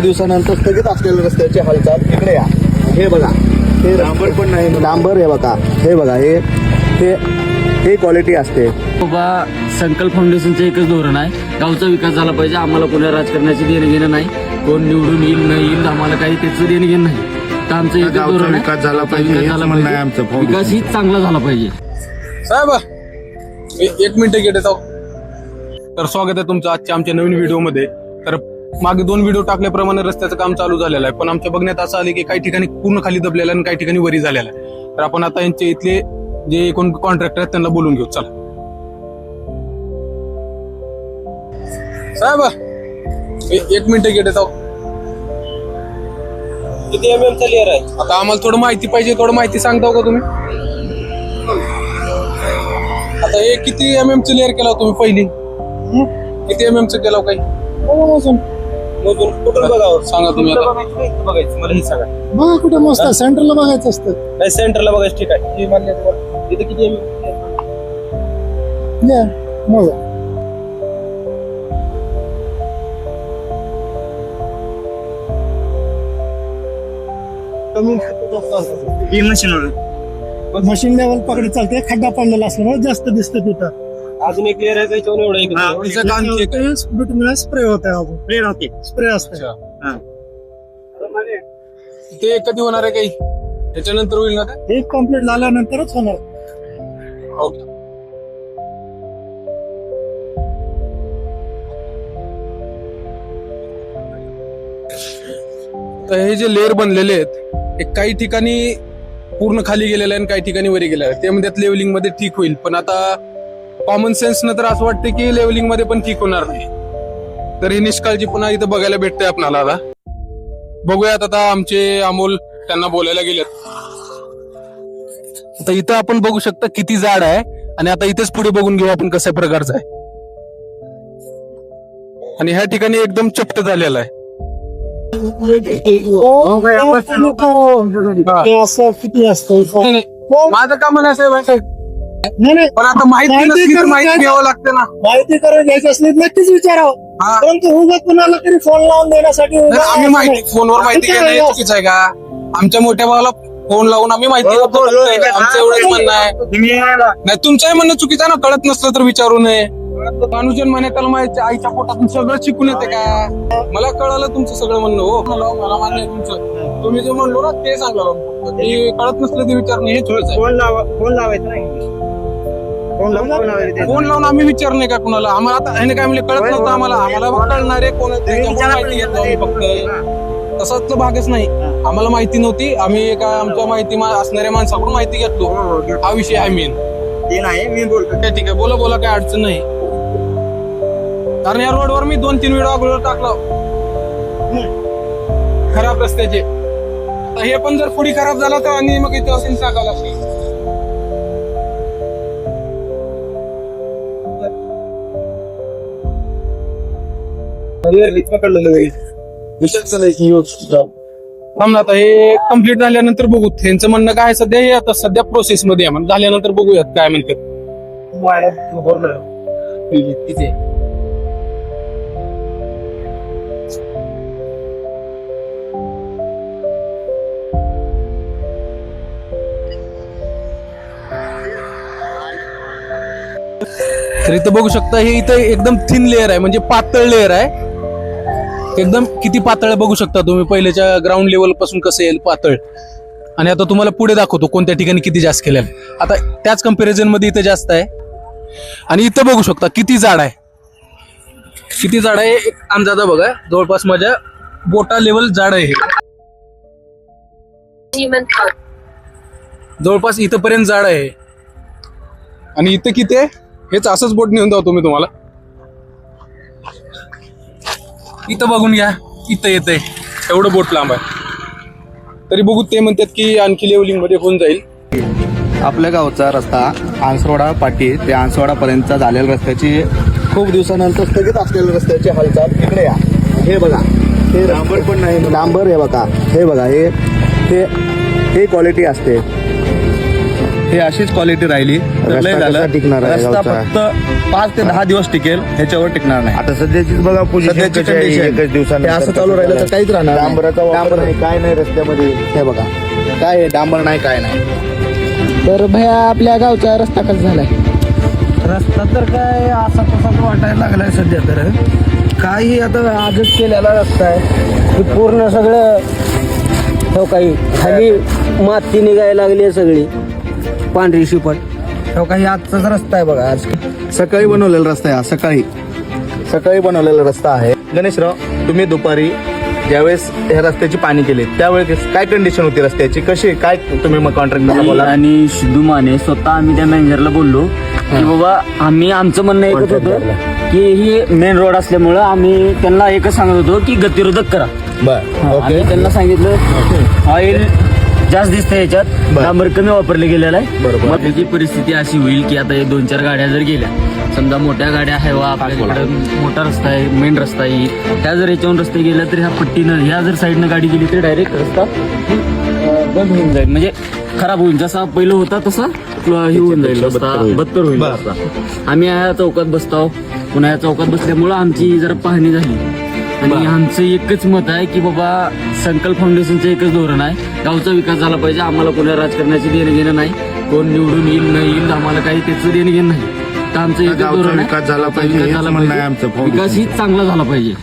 दिवसानंतर स्थगित असलेल्या रस्त्याची हालचाल. इकडे या. हे बघा. हे डांबर पण नाही डांबर हे बघा. हे बघा. हे हे हे क्वालिटी असते. बाबा संकल्प फाउंडेशनचं एकच धोरण आहे. गावचा विकास झाला पाहिजे. आम्हाला कोणा राजकारणाचे देणं घेणं नाही. कोण निवडून येईल न येईल आम्हाला काही त्याचं देणं घेणं नाही. तर आमचं एकच गावचा धोरण आहे. विकास झाला पाहिजे, विकास हेच झाला म्हणणं आहे पाहिजे. आमचं foundation. विकास हीच चांगला झाला पाहिजे. साहेब ए- एक मिनिट घेत येतो तर स्वागत आहे तुमचं आजच्या आमच्या नवीन व्हिडिओमध्ये तर मागे दोन व्हिडिओ टाकल्याप्रमाणे रस्त्याचं काम चालू झालेलं आहे. पण आमच्या बघण्यात असं आले की काही ठिकाणी पूर्ण खाली दबलेलं आहे आणि काही ठिकाणी वरी झालेलं आहे. तर आपण आता यांचे इथले जे कोण कॉन्ट्रॅक्टर आहेत त्यांना बोलून घेऊ. चला. साहेब एक मिनिट घेत येतो किती एम एम लेअर आहे? आता आम्हाला थोडं माहिती पाहिजे थोडं माहिती सांगता का तुम्ही? आता हे किती एम एम चं लेअर केला हो तुम्ही पहिली? किती एम एम चं केला हो काही? मोजून कुठून बघावं? सांगा तुम्ही आता. बघायचं? का इथं बघायचं मला ही सांगा. बघा कुठे मस्त आहे सेंटरला बघायचं असतं. नाही सेंटरला बघायचं ठीक आहे. हे मान्य आहे तुम्हाला? इथं किती या मग. मशीन लेवल पकडे चालते खड्डा पडलेला असल्यामुळे जास्त दिसतं तिथं. अजून एक आहे त्याच्यावर एवढं एक तिचं काम check आहे. बिटून स्प्रे होते अजून. स्प्रे राहते. स्प्रे असते ते कधी होणार आहे काही? त्याच्यानंतर होईल ना? हे कंप्लीट झाल्यानंतरच होणार. ओके तर हे जे लेअर बनलेले आहेत हे काही ठिकाणी पूर्ण खाली गेलेलं आहे आणि काही ठिकाणी वरी गेलेलं आहे ते म्हणतात लेवलिंगमध्ये ठीक होईल. पण आता कॉमन सेन्स न तर असं वाटतं की लेवलिंगमध्ये पण ठीक होणार नाही. तर ही निष्काळजी पुन्हा इथं बघायला भेटते आपणाला आता. बघूयात आता आमचे अमोल त्यांना बोलायला गेलेत. आता इथं आपण बघू शकता किती जाड आहे आणि आता इथेच पुढे बघून घेऊ आपण कशा प्रकारचं आहे. आणि ह्या ठिकाणी एकदम चपट झालेला आहे. माझं काम नाही साहेब. नाही नाही. पण आता माहिती माहिती नसली तर करून माहिती काय- घ्यावं लागते ना. माहिती करून घ्यायची असली तर नक्कीच विचारावं. हा. परंतु उगाच कुणाला तरी फोन लावून देण्यासाठी नाही, आम्ही माहिती नाही. फोनवर माहिती घेणं हे चुकीचं आहे का? आमच्या मोठ्या भावाला फोन लावून आम्ही माहिती घेतो. आमचं एवढंच म्हणणं आहे. नाही तुमचंही म्हणणं चुकीचं आहे ना कळत नसलं तर विचारू नये. अनुजन म्हणे त्याला माहिती आईच्या पोटातून सगळं शिकून येते का? मला कळालं तुमचं सगळं म्हणणं हो मला मला मान्य आहे तुमचं. तुम्ही जे म्हणलो ना ते सांगा. ते कळत नसलं ते विचारणं हे चुकीचं आहे. फोन लावा फोन लावायचं नाही. फोन लावून आम्ही विचार नाही का कुणाला. आम्हाला आता ह्याने काय म्हणले? कळत नव्हतं आम्हाला. आम्हाला कळणारे कोण माहिती आम्ही फक्त. तसाच भागच नाही. आम्हाला माहिती नव्हती. आम्ही एका आमच्या माहिती असणाऱ्या माणसाकडून माहिती घेतलो. हा विषय आहे मेन ते नाही मी बोलतो काय ठीक आहे. बोला बोला. काय अडचण नाही. कारण या रोडवर मी दोन तीन व्हिडिओ अगोदर टाकला. खराब रस्त्याचे. हे पण जर पुढे खराब झाला तर आणि मग इथे असेल सांगावं आता हे कंप्लीट झाल्यानंतर बघू. त्यांचं म्हणणं काय आहे? सध्या हे आता सध्या प्रोसेस मध्ये आहे. म्हणजे झाल्यानंतर बघूयात काय म्हणतात. तिथे. तर इथं बघू शकता हे इथं एकदम थिन लेअर आहे. म्हणजे पातळ लेअर आहे. एकदम किती पातळ बघू शकता तुम्ही. पहिल्याच्या ग्राउंड लेवलपासून कसं येईल पातळ. आणि आता तुम्हाला पुढे दाखवतो कोणत्या ठिकाणी किती जास्त केलेलं आहे. आता त्याच कंपॅरिझनमध्ये इथं जास्त आहे. आणि इथं बघू शकता किती जाड आहे. किती जाड आहे एक अंदाजा बघा. जवळपास माझ्या बोटा लेवल जाड आहे. जवळपास इथंपर्यंत जाड आहे आणि इथं किती आहे? हेच असंच बोट नेऊन जाऊ तुम्ही तुम्हाला. इथं बघून घ्या इथं येतंय. एवढं बोट लांब आहे. तरी बघू ते म्हणतात की आणखी लेवलिंगमध्ये होऊन जाईल. आपल्या गावचा रस्ता आंसवाडा पाटी ते आंसवाडा पर्यंतचा झालेल्या रस्त्याची खूप दिवसानंतर स्थगित असलेल्या रस्त्याची हालचाल. इकडे या. हे बघा. हे डांबर पण नाही डांबर हे बघा. हे बघा. हे हे हे क्वालिटी असते. हे अशीच क्वालिटी राहिली. तर लय रस्ता झालं. टिकणार आहे रस्ता गावचा? फक्त पाच ते दहा दिवस टिकेल ह्याच्यावर टिकणार नाही. आता सध्याचीच बघा पोझिशन सध्याची कशी आहे condition. एकच दिवसानंतर हे असं चालू राहिलं तर काहीच राहणार नाही. डांबराचा वापर डांबर. नाही, काय नाही रस्त्यामध्ये. हे बघा. काय आहे, डांबर नाही काय नाही. तर भया आपल्या गावचा रस्ता कसा झालाय? रस्ता तर काय असा तसाच वाटायला लागलाय सध्या तर. काही आता आजच केलेला रस्ता आहे. की पूर्ण सगळं हो काही खाली माती निघायला लागली आहे सगळी. पांढरी शिपट. हो काही आजचाच रस्ता आहे बघा आज. सकाळी बनवलेला रस्ता आहे हा, सकाळी. सकाळी बनवलेला रस्ता आहे. गणेशराव तुम्ही दुपारी ज्यावेळेस ह्या रस्त्याची पाणी केली त्यावेळेस काय कंडिशन होती रस्त्याची? कशी काय तुम्ही मग कॉन्ट्रॅक्टरला मी बोला. आणि सिद्धू माने स्वतः आम्ही त्या मॅनेजरला बोललो की बाबा आम्ही आमचं म्हणणं एकच होतं की ही मेन रोड असल्यामुळं आम्ही त्यांना एकच सांगत होतो की गतिरोधक करा. बर ओके. त्यांना सांगितलं ऑइल जास्त दिसतंय याच्यात. बरं. डांबर कमी वापरले गेलेला आहे. बरोबर. मग त्याची परिस्थिती अशी होईल की आता हे दोन चार गाड्या जर गेल्या समजा मोठ्या गाड्या आहे वा आपल्याकडे मोठा रस्ता आहे मेन रस्ता आहे त्या जर याच्यावरून रस्ते गेल्या तर ह्या पट्टीनं ह्या जर साईडनं गाडी गेली तर डायरेक्ट रस्ता बंद होऊन जाईल. म्हणजे खराब होईल. जसा पहिलं होता तसा हे होऊन जाईल. रस्ता बत्तर होईल. रस्ता आम्ही या चौकात बसतो पुन्हा या चौकात बसल्यामुळं आमची जरा पाहणी झाली. आणि आमचं एकच मत आहे की बाबा संकल्प फाउंडेशनचं एकच धोरण आहे. गावचा विकास झाला पाहिजे. आम्हाला कोणा राजकारणाची देणं घेणं नाही. कोण निवडून येईल नाही येईल आम्हाला काही त्याचं देणं घेणं नाही. तर आमचं एकच धोरण आहे. विकास झाला पाहिजे, विकास हेच. विकास ही चांगला झाला पाहिजे.